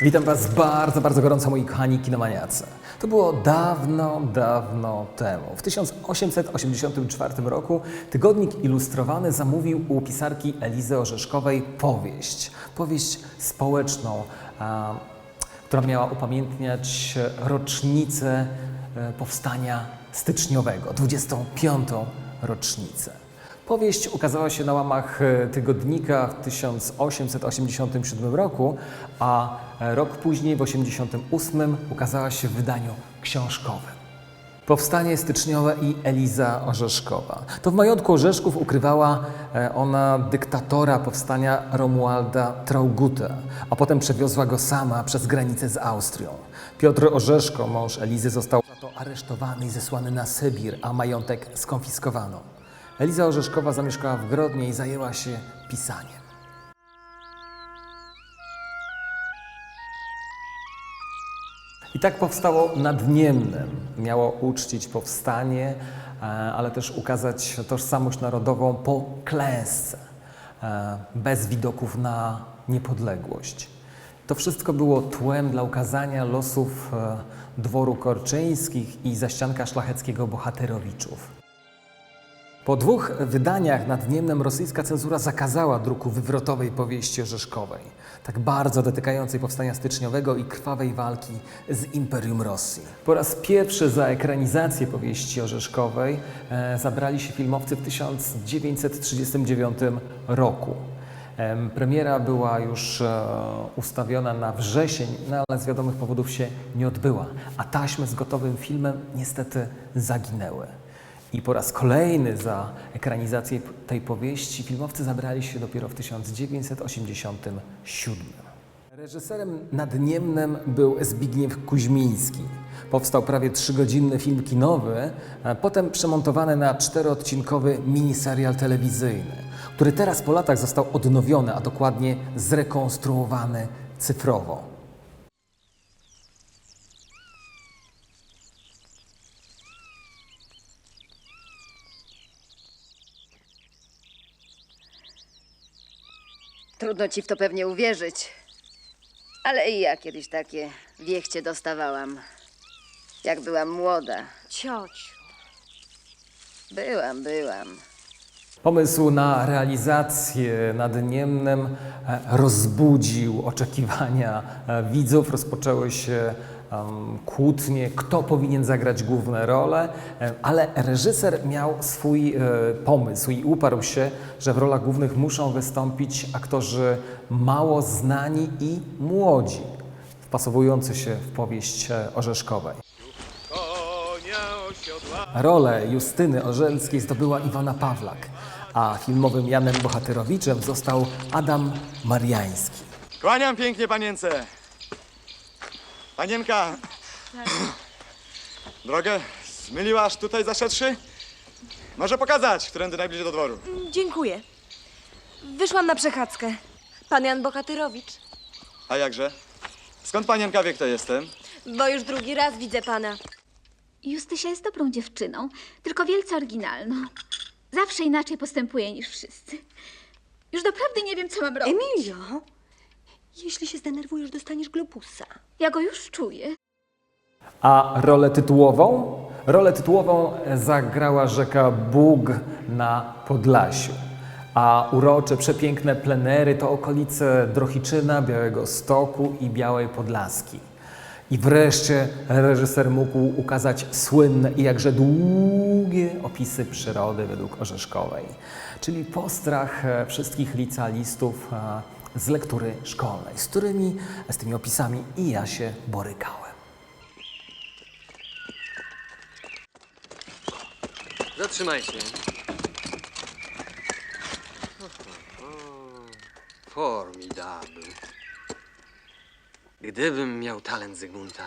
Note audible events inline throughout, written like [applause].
Witam Was bardzo, bardzo gorąco, moi kochani kinomaniacy. To było dawno, dawno temu. W 1884 roku tygodnik ilustrowany zamówił u pisarki Elizy Orzeszkowej powieść. Powieść społeczną, a, która miała upamiętniać rocznicę e, powstania styczniowego, 25. rocznicę. Powieść ukazała się na łamach e, tygodnika w 1887 roku, a e, rok później, w 1888, ukazała się w wydaniu książkowym. Powstanie styczniowe i Eliza Orzeszkowa. To w majątku Orzeszków ukrywała e, ona dyktatora powstania Romualda Traugutta, a potem przewiozła go sama przez granicę z Austrią. Piotr Orzeszko, mąż Elizy, został aresztowany i zesłany na Sybir, a majątek skonfiskowano. Eliza Orzeszkowa zamieszkała w Grodnie i zajęła się pisaniem. I tak powstało Nadniemnem. Miało uczcić powstanie, e, ale też ukazać tożsamość narodową po klęsce, e, bez widoków na niepodległość. To wszystko było tłem dla ukazania losów e, dworu Korczyńskich i zaścianka szlacheckiego bohaterowiczów. Po dwóch wydaniach nad Niemnem rosyjska cenzura zakazała druku wywrotowej powieści orzeszkowej, tak bardzo dotykającej powstania styczniowego i krwawej walki z Imperium Rosji. Po raz pierwszy za ekranizację powieści orzeszkowej e, zabrali się filmowcy w 1939 roku. Em, Premiera była już e, ustawiona na wrzesień, no ale z wiadomych powodów się nie odbyła, a taśmy z gotowym filmem niestety zaginęły. I po raz kolejny za ekranizację tej powieści filmowcy zabrali się dopiero w 1987. Reżyserem nadniemnym był Zbigniew Kuźmiński. Powstał prawie trzygodzinny film kinowy, potem przemontowany na czteroodcinkowy miniserial telewizyjny, który teraz po latach został odnowiony, a dokładnie zrekonstruowany cyfrowo. Trudno ci w to pewnie uwierzyć. Ale i ja kiedyś takie wiechcie dostawałam. Jak byłam młoda. Ciociu. Byłam, byłam. Pomysł na realizację nad Niemnem e, rozbudził oczekiwania e, widzów. Rozpoczęły się kłótnie, kto powinien zagrać główne role, ale reżyser miał swój e, pomysł i uparł się, że w rolach głównych muszą wystąpić aktorzy mało znani i młodzi, wpasowujący się w powieść e, orzeszkowej. Rolę Justyny Orzelskiej zdobyła Iwona Pawlak, a filmowym Janem Bohaterowiczem został Adam Mariański. Kłaniam pięknie panience. Panienka. [clears throat] Drogę zmyliłaś tutaj zaszedłszy? Może pokazać, którędy najbliżej do dworu. Dziękuję. Wyszłam na przechadzkę. Pan Jan Bohatyrowicz. A jakże? Skąd panienka wie, kto jestem? Bo już drugi raz widzę pana. Justysia jest dobrą dziewczyną, tylko wielce oryginalną. Zawsze inaczej postępuje niż wszyscy. Już naprawdę nie wiem, co mam robić. Emilio, jeśli się zdenerwujesz, dostaniesz globusa. Ja go już czuję. A rolę tytułową? Rolę tytułową zagrała rzeka Bóg na Podlasiu. A urocze, przepiękne plenery to okolice Drohiczyna, Białego Stoku i Białej Podlaski. I wreszcie reżyser mógł ukazać słynne i jakże długie opisy przyrody według Orzeszkowej, czyli postrach e, wszystkich licealistów z lektury szkolnej, z którymi, z tymi opisami i ja się borykałem. Zatrzymaj się. Formidable. Gdybym miał talent Zygmunta.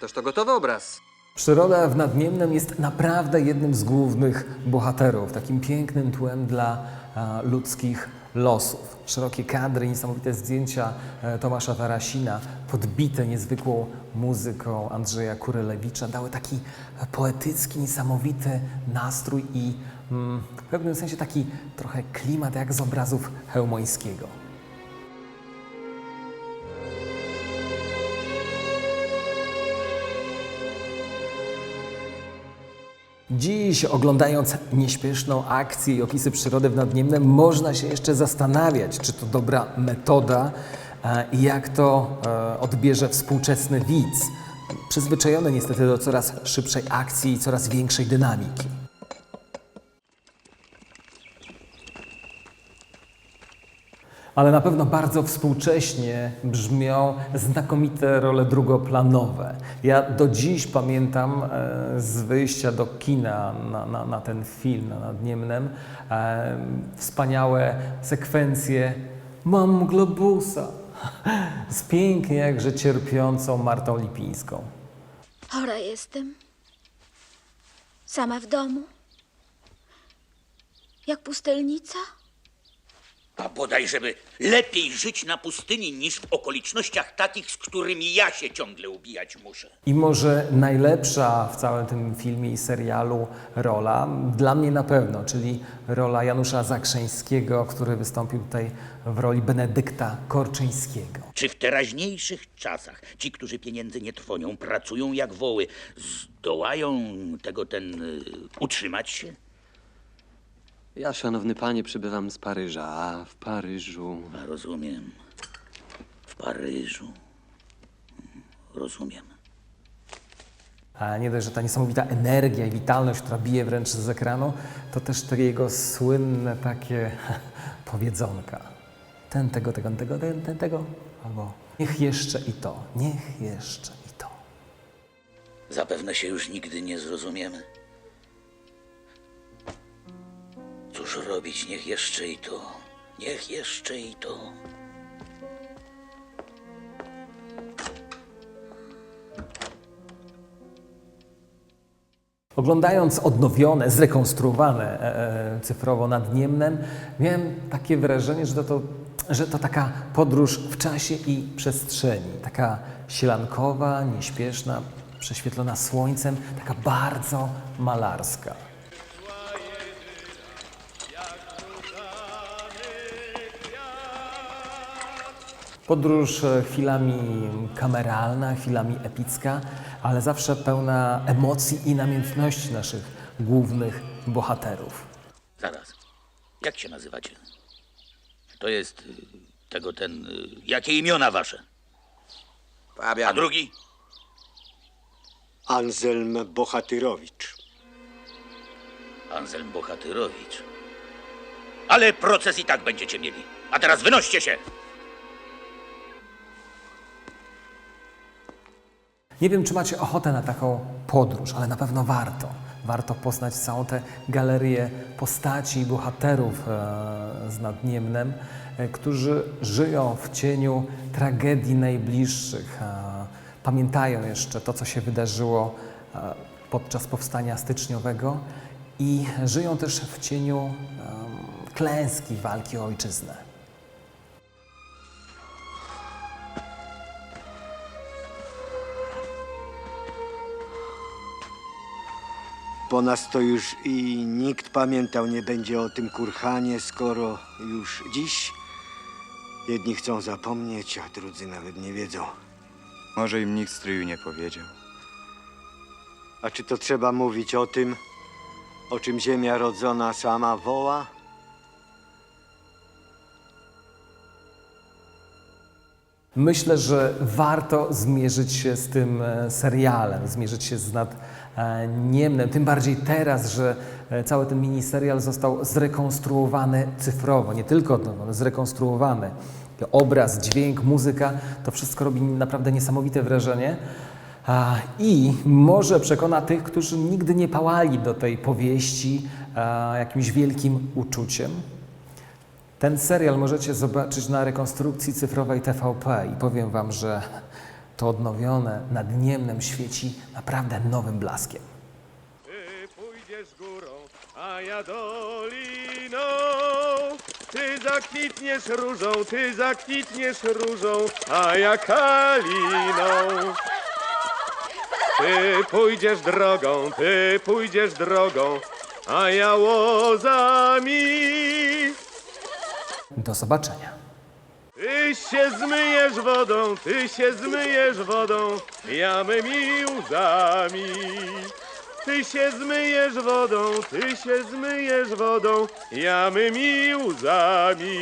Toż to gotowy obraz. Przyroda w Nadniemnem jest naprawdę jednym z głównych bohaterów, takim pięknym tłem dla a, ludzkich losów. Szerokie kadry, niesamowite zdjęcia e, Tomasza Tarasina, podbite niezwykłą muzyką Andrzeja Kurelewicza, dały taki e, poetycki, niesamowity nastrój i mm, w pewnym sensie taki trochę klimat jak z obrazów Chełmońskiego. Dziś, oglądając nieśpieszną akcję i opisy przyrody w Nadniemnem, można się jeszcze zastanawiać, czy to dobra metoda e, i jak to e, odbierze współczesny widz, przyzwyczajony niestety do coraz szybszej akcji i coraz większej dynamiki. Ale na pewno bardzo współcześnie brzmią znakomite role drugoplanowe. Ja do dziś pamiętam e, z wyjścia do kina na, na, na ten film na Nadniemnem e, wspaniałe sekwencje Mam globusa [laughs] z pięknie jakże cierpiącą Martą Lipińską. Chora jestem. Sama w domu. Jak pustelnica? A bodaj, żeby lepiej żyć na pustyni niż w okolicznościach takich, z którymi ja się ciągle ubijać muszę. I może najlepsza w całym tym filmie i serialu rola, dla mnie na pewno, czyli rola Janusza Zakrzeńskiego, który wystąpił tutaj w roli Benedykta Korczyńskiego. Czy w teraźniejszych czasach ci, którzy pieniędzy nie trwonią, pracują jak woły, zdołają tego ten y, utrzymać się? Ja, szanowny panie, przybywam z Paryża, a w Paryżu... A rozumiem. W Paryżu. Mm, Rozumiem. A nie dość, że ta niesamowita energia i witalność, która bije wręcz z ekranu, to też te jego słynne takie [laughs] powiedzonka. Ten tego, tego, tego, ten, ten tego, albo niech jeszcze i to, niech jeszcze i to. Zapewne się już nigdy nie zrozumiemy. Robić, niech jeszcze i to, niech jeszcze i to. Oglądając odnowione, zrekonstruowane e, e, cyfrowo nad Niemnem, miałem takie wrażenie, że to, że to taka podróż w czasie i przestrzeni. Taka sielankowa, nieśpieszna, prześwietlona słońcem, taka bardzo malarska. Podróż e, chwilami kameralna, chwilami epicka, ale zawsze pełna emocji i namiętności naszych głównych bohaterów. Zaraz. Jak się nazywacie? To jest y, tego ten. y, Jakie imiona wasze? A Fabian. drugi? Anselm Bohatyrowicz. Anselm Bohatyrowicz. Ale proces i tak będziecie mieli. A teraz wynoście się! Nie wiem, czy macie ochotę na taką podróż, ale na pewno warto. Warto poznać całą tę galerię postaci i bohaterów e, z Nadniemnem, e, którzy żyją w cieniu tragedii najbliższych. E, pamiętają jeszcze to, co się wydarzyło podczas powstania styczniowego i żyją też w cieniu klęski walki o ojczyznę. Po nas to już i nikt pamiętał nie będzie o tym kurhanie, skoro już dziś jedni chcą zapomnieć, a drudzy nawet nie wiedzą. Może im nikt stryju nie powiedział. A czy to trzeba mówić o tym, o czym ziemia rodzona sama woła? Myślę, że warto zmierzyć się z tym e, serialem, zmierzyć się z nad Niemnem, tym bardziej teraz, że e, cały ten miniserial został zrekonstruowany cyfrowo, nie tylko zrekonstruowany. Obraz, dźwięk, muzyka, to wszystko robi naprawdę niesamowite wrażenie. I może przekona tych, którzy nigdy nie pałali do tej powieści a, jakimś wielkim uczuciem. Ten serial możecie zobaczyć na rekonstrukcji cyfrowej TVP i powiem Wam, że to odnowione nad Niemnem świeci naprawdę nowym blaskiem. Ty pójdziesz górą, a ja doliną. Ty zakwitniesz różą, ty zakwitniesz różą, a ja kaliną. Ty pójdziesz drogą, ty pójdziesz drogą, a ja łozami. Do zobaczenia. Ty się zmyjesz wodą, ty się zmyjesz wodą, ja mymi łzami. Ty się zmyjesz wodą, ty się zmyjesz wodą, ja mymi łzami.